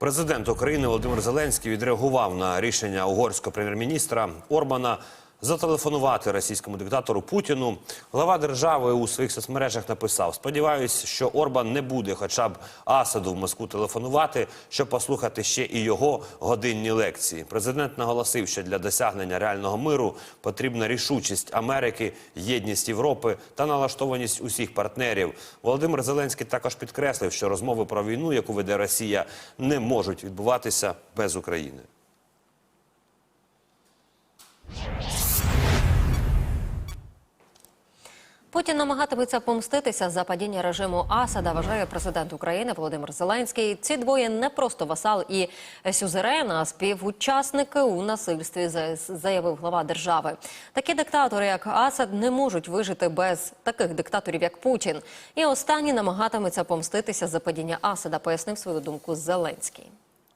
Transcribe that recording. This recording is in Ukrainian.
Президент України Володимир Зеленський відреагував на рішення угорського прем'єр-міністра Орбана зателефонувати російському диктатору Путіну. Глава держави у своїх соцмережах написав: Сподіваюсь, що Орбан не буде, хоча б Асаду в Москву телефонувати, щоб послухати ще і його годинні лекції. Президент наголосив, що для досягнення реального миру потрібна рішучість Америки, єдність Європи та налаштованість усіх партнерів. Володимир Зеленський також підкреслив, що розмови про війну, яку веде Росія, не можуть відбуватися без України. Путін намагатиметься помститися за падіння режиму Асада. Вважає президент України Володимир Зеленський. Ці двоє не просто васал і сюзерен, а співучасники у насильстві, за- заявив глава держави. Такі диктатори, як Асад, не можуть вижити без таких диктаторів, як Путін. І останній намагатиметься помститися за падіння Асада. Пояснив свою думку Зеленський.